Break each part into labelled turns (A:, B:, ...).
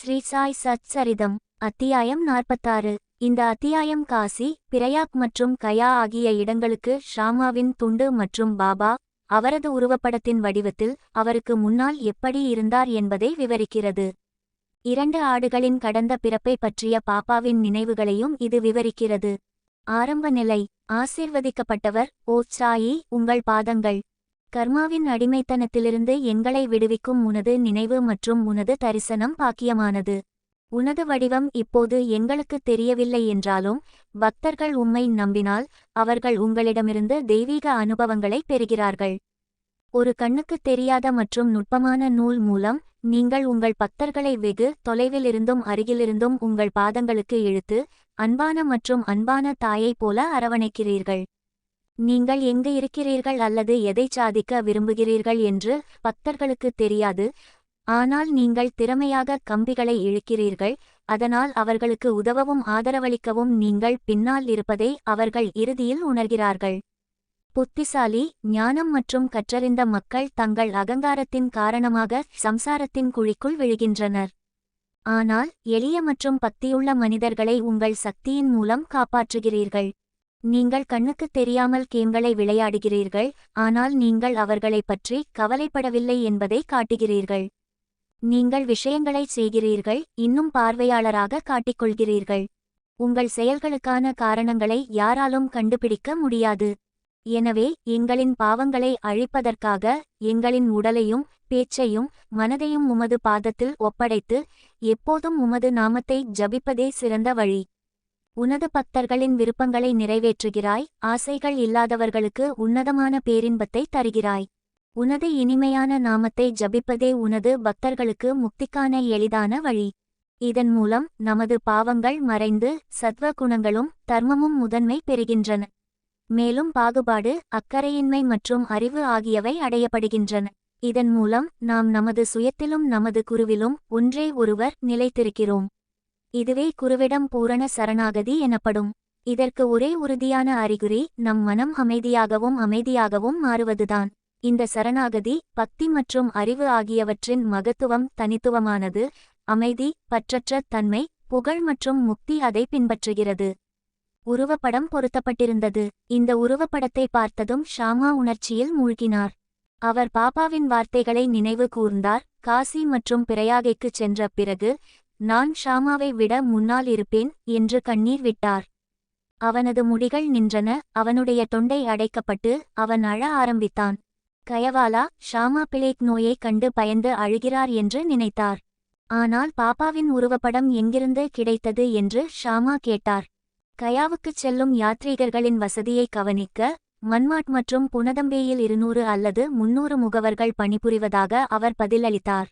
A: ஸ்ரீ சாய் சத்சரிதம் அத்தியாயம் நாற்பத்தாறு. இந்த அத்தியாயம் காசி பிரயாக் மற்றும் கயா ஆகிய இடங்களுக்கு ஷாமாவின் துண்டு மற்றும் பாபா அவரது உருவப்படத்தின் வடிவத்தில் அவருக்கு முன்னால் எப்படி இருந்தார் என்பதை விவரிக்கிறது. இரண்டு ஆடுகளின் கடந்த பிறப்பை பற்றிய பாப்பாவின் நினைவுகளையும் இது விவரிக்கிறது. ஆரம்ப நிலை ஆசிர்வதிக்கப்பட்டவர் ஓ சாயி உங்கள் பாதங்கள். கர்மாவின் அடிமைத்தனத்திலிருந்து எங்களை விடுவிக்கும் உனது நினைவு மற்றும் உனது தரிசனம் பாக்கியமானது. உனது வடிவம் இப்போது எங்களுக்கு தெரியவில்லை என்றாலும் பக்தர்கள் உம்மை நம்பினால் அவர்கள் உங்களிடமிருந்து தெய்வீக அனுபவங்களை பெறுகிறார்கள். ஒரு கண்ணுக்கு தெரியாத மற்றும் நுட்பமான நூல் மூலம் நீங்கள் உங்கள் பக்தர்களை வெகு தொலைவிலிருந்தும் அருகிலிருந்தும் உங்கள் பாதங்களுக்கு இழுத்து அன்பான மற்றும் அன்பான தாயைப் போல அரவணைக்கிறீர்கள். நீங்கள் எங்கு இருக்கிறீர்கள் அல்லது எதை சாதிக்க விரும்புகிறீர்கள் என்று பக்தர்களுக்கு தெரியாது. ஆனால் நீங்கள் திறமையாக கம்பிகளை இழுக்கிறீர்கள் அதனால் அவர்களுக்கு உதவவும் ஆதரவளிக்கவும் நீங்கள் பின்னால் இருப்பதை அவர்கள் இறுதியில் உணர்கிறார்கள். புத்திசாலி ஞானம் மற்றும் கற்றறிந்த மக்கள் தங்கள் அகங்காரத்தின் காரணமாக சம்சாரத்தின் குழிக்குள் விழுகின்றனர். ஆனால் எளிய மற்றும் பக்தியுள்ள மனிதர்களை உங்கள் சக்தியின் மூலம் காப்பாற்றுகிறீர்கள். நீங்கள் கண்ணுக்கு தெரியாமல் கேம்களை விளையாடுகிறீர்கள் ஆனால் நீங்கள் அவர்களைப் பற்றி கவலைப்படவில்லை என்பதை காட்டுகிறீர்கள். நீங்கள் விஷயங்களைச் செய்கிறீர்கள் இன்னும் பார்வையாளராக காட்டிக்கொள்கிறீர்கள். உங்கள் செயல்களுக்கான காரணங்களை யாராலும் கண்டுபிடிக்க முடியாது. எனவே எங்களின் பாவங்களை அழிப்பதற்காக எங்களின் உடலையும் பேச்சையும் மனதையும் உமது பாதத்தில் ஒப்படைத்து எப்போதும் உமது நாமத்தை ஜபிப்பதே சிறந்த வழி. உனது பக்தர்களின் விருப்பங்களை நிறைவேற்றுகிறாய் ஆசைகள் இல்லாதவர்களுக்கு உன்னதமான பேரின்பத்தை தருகிறாய். உனது இனிமையான நாமத்தை ஜபிப்பதே உனது பக்தர்களுக்கு முக்திக்கான எளிதான வழி. இதன் மூலம் நமது பாவங்கள் மறைந்து சத்வ குணங்களும் தர்மமும் முதன்மை பெறுகின்றன. மேலும் பாகுபாடு அக்கறையின்மை மற்றும் அறிவு ஆகியவை அடையப்படுகின்றன. இதன் மூலம் நாம் நமது சுயத்திலும் நமது குருவிலும் ஒன்றே ஒருவர் நிலைத்திருக்கிறோம். இதுவே குருவிடம் பூரண சரணாகதி எனப்படும். இதற்கு ஒரே உறுதியான அறிகுறி நம் மனம் அமைதியாகவும் அமைதியாகவும் மாறுவதுதான். இந்த சரணாகதி பக்தி மற்றும் அறிவு ஆகியவற்றின் மகத்துவம் தனித்துவமானது அமைதி பற்றற்ற தன்மை புகழ் மற்றும் முக்தி அதை பின்பற்றுகிறது. உருவப்படம் பொருத்தப்பட்டிருந்தது. இந்த உருவப்படத்தை பார்த்ததும் ஷாமா உணர்ச்சியில் மூழ்கினார். அவர் பாப்பாவின் வார்த்தைகளை நினைவு கூர்ந்தார். காசி மற்றும் பிரயாகைக்குச் சென்ற பிறகு நான் ஷாமாவை விட முன்னால் இருப்பேன் என்று கண்ணீர் விட்டார். அவனது முடிகள் நின்றன அவனுடைய தொண்டை அடைக்கப்பட்டு அவன் அழ ஆரம்பித்தான். கயவாலா ஷாமா பிளேக் நோயைக் கண்டு பயந்து அழுகிறார் என்று நினைத்தார். ஆனால் பாப்பாவின் உருவப்படம் எங்கிருந்து கிடைத்தது என்று ஷாமா கேட்டார். கயாவுக்குச் செல்லும் யாத்ரீகர்களின் வசதியை கவனிக்க மன்மாட் மற்றும் புனதம்பேயில் இருநூறு அல்லது முன்னூறு முகவர்கள் பணிபுரிவதாக அவர் பதிலளித்தார்.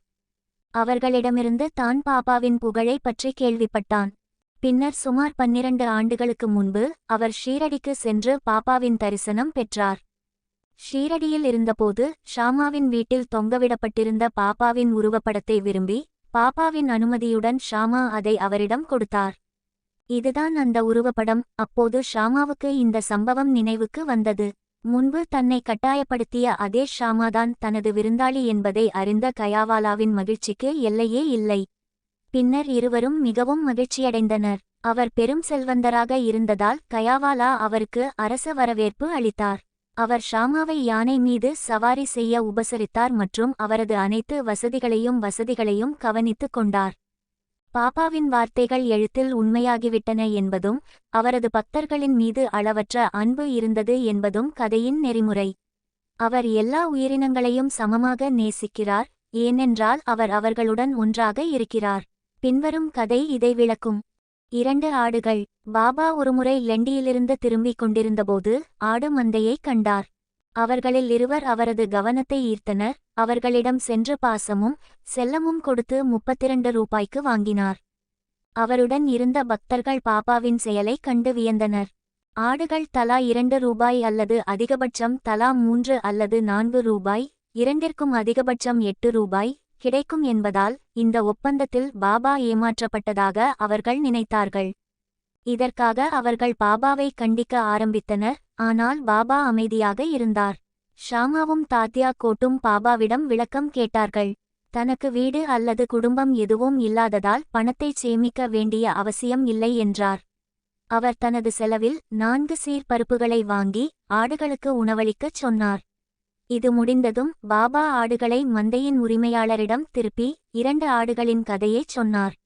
A: அவர்களிடமிருந்து தான் பாப்பாவின் புகழை பற்றி கேள்விப்பட்டான். பின்னர் சுமார் பன்னிரண்டு ஆண்டுகளுக்கு முன்பு அவர் ஷீரடிக்கு சென்று பாப்பாவின் தரிசனம் பெற்றார். ஷீரடியில் இருந்தபோது ஷாமாவின் வீட்டில் தொங்கவிடப்பட்டிருந்த பாப்பாவின் உருவப்படத்தை விரும்பி பாப்பாவின் அனுமதியுடன் ஷாமா அதை அவரிடம் கொடுத்தார். இதுதான் அந்த உருவப்படம். அப்போது ஷாமாவுக்கு இந்த சம்பவம் நினைவுக்கு வந்தது. முன்பு தன்னை கட்டாயப்படுத்திய அதே ஷாமாதான் தனது விருந்தாளி என்பதை அறிந்த கயாவாலாவின் மகிழ்ச்சிக்கு எல்லையே இல்லை. பின்னர் இருவரும் மிகவும் மகிழ்ச்சியடைந்தனர். அவர் பெரும் செல்வந்தராக இருந்ததால் கயாவாலா அவருக்கு அரச வரவேற்பு அளித்தார். அவர் ஷாமாவை யானை மீது சவாரி செய்ய உபசரித்தார் மற்றும் அவரது அனைத்து வசதிகளையும் வசதிகளையும் கவனித்துக் கொண்டார். பாப்பாவின் வார்த்தைகள் எழுத்தில் உண்மையாகிவிட்டன என்பதும் அவரது பக்தர்களின் மீது அளவற்ற அன்பு இருந்தது என்பதும் கதையின் நெறிமுறை. அவர் எல்லா உயிரினங்களையும் சமமாக நேசிக்கிறார் ஏனென்றால் அவர் அவர்களுடன் ஒன்றாக இருக்கிறார். பின்வரும் கதை இதை விளக்கும். இரண்டு ஆடுகள். பாபா ஒருமுறை லெண்டியிலிருந்து திரும்பிக் கொண்டிருந்தபோது ஆடு மந்தையை கண்டார். அவர்களில் இருவர் அவரது கவனத்தை ஈர்த்தனர். அவர்களிடம் சென்று பாசமும் செல்லமும் கொடுத்து முப்பத்திரண்டு ரூபாய்க்கு வாங்கினார். அவருடன் இருந்த பக்தர்கள் பாப்பாவின் செயலை கண்டு வியந்தனர். ஆடுகள் தலா இரண்டு ரூபாய் அல்லது அதிகபட்சம் தலா மூன்று அல்லது நான்கு ரூபாய் இரண்டிற்கும் அதிகபட்சம் எட்டு ரூபாய் கிடைக்கும் என்பதால் இந்த ஒப்பந்தத்தில் பாபா ஏமாற்றப்பட்டதாக அவர்கள் நினைத்தார்கள். இதற்காக அவர்கள் பாபாவை கண்டிக்க ஆரம்பித்தனர். ஆனால் பாபா அமைதியாக இருந்தார். ஷாமாவும் தாத்யா கோட்டும் பாபாவிடம் விளக்கம் கேட்டார்கள். தனக்கு வீடு அல்லது குடும்பம் எதுவும் இல்லாததால் பணத்தைச் சேமிக்க வேண்டிய அவசியம் இல்லை என்றார். அவர் தனது செலவில் நான்கு சீர்பருப்புகளை வாங்கி ஆடுகளுக்கு உணவளிக்கச் சொன்னார். இது முடிந்ததும் பாபா ஆடுகளை மந்தையின் உரிமையாளரிடம் திருப்பி இரண்டு ஆடுகளின் கதையைச் சொன்னார்.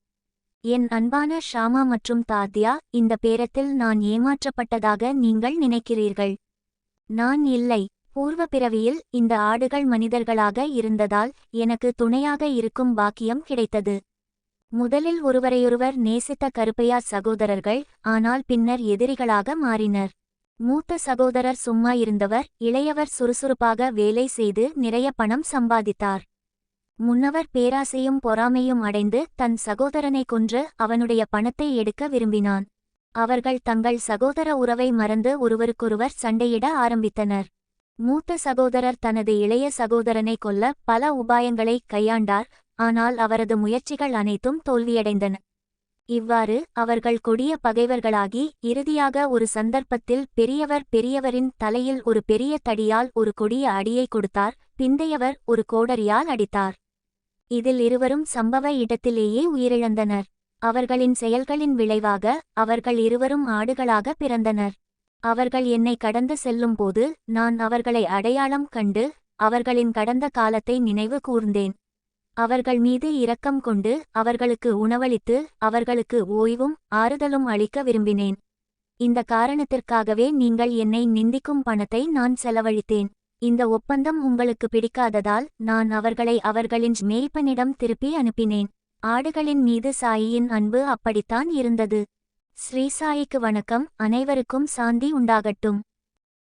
A: என் அன்பான ஷாமா மற்றும் தாத்யா இந்த பேரத்தில் நான் ஏமாற்றப்பட்டதாக நீங்கள் நினைக்கிறீர்கள். நான் இல்லை. பூர்வ பிறவியில் இந்த ஆடுகள் மனிதர்களாக இருந்ததால் எனக்கு துணையாக இருக்கும் பாக்கியம் கிடைத்தது. முதலில் ஒருவரையொருவர் நேசித்த கருப்பையா சகோதரர்கள் ஆனால் பின்னர் எதிரிகளாக மாறினர். மூத்த சகோதரர் சும்மா இருந்தவர் இளையவர் சுறுசுறுப்பாக வேலை செய்து நிறைய பணம் சம்பாதித்தார். முன்னவர் பேராசையும் பொறாமையும் அடைந்து தன் சகோதரனை கொன்று அவனுடைய பணத்தை எடுக்க விரும்பினான். அவர்கள் தங்கள் சகோதர உறவை மறந்து ஒருவருக்கொருவர் சண்டையிட ஆரம்பித்தனர். மூத்த சகோதரர் தனது இளைய சகோதரனை கொல்ல பல உபாயங்களை கையாண்டார் ஆனால் அவரது முயற்சிகள் அனைத்தும் தோல்வியடைந்தன. இவ்வாறு அவர்கள் கொடிய பகைவர்களாகி இறுதியாக ஒரு சந்தர்ப்பத்தில் பெரியவர் பெரியவரின் தலையில் ஒரு பெரிய தடியால் ஒரு கொடிய அடியை கொடுத்தார் பிந்தையவர் ஒரு கோடரியால் அடித்தார். இதில் இருவரும் சம்பவ இடத்திலேயே உயிரிழந்தனர். அவர்களின் செயல்களின் விளைவாக அவர்கள் இருவரும் ஆடுகளாக பிறந்தனர். அவர்கள் என்னை கடந்து செல்லும்போது நான் அவர்களை அடையாளம் கண்டு அவர்களின் கடந்த காலத்தை நினைவு கூர்ந்தேன். அவர்கள் மீது இரக்கம் கொண்டு அவர்களுக்கு உணவளித்து அவர்களுக்கு ஓய்வும் ஆறுதலும் அளிக்க விரும்பினேன். இந்த காரணத்திற்காகவே நீங்கள் என்னை நிந்திக்கும் பணத்தை நான் செலவழித்தேன். இந்த ஒப்பந்தம் உங்களுக்கு பிடிக்காததால் நான் அவர்களை அவர்களின் மேய்ப்பனிடம் திருப்பி அனுப்பினேன். ஆடுகளின் மீது சாயியின் அன்பு அப்படித்தான் இருந்தது. ஸ்ரீசாயிக்கு வணக்கம். அனைவருக்கும் சாந்தி உண்டாகட்டும்.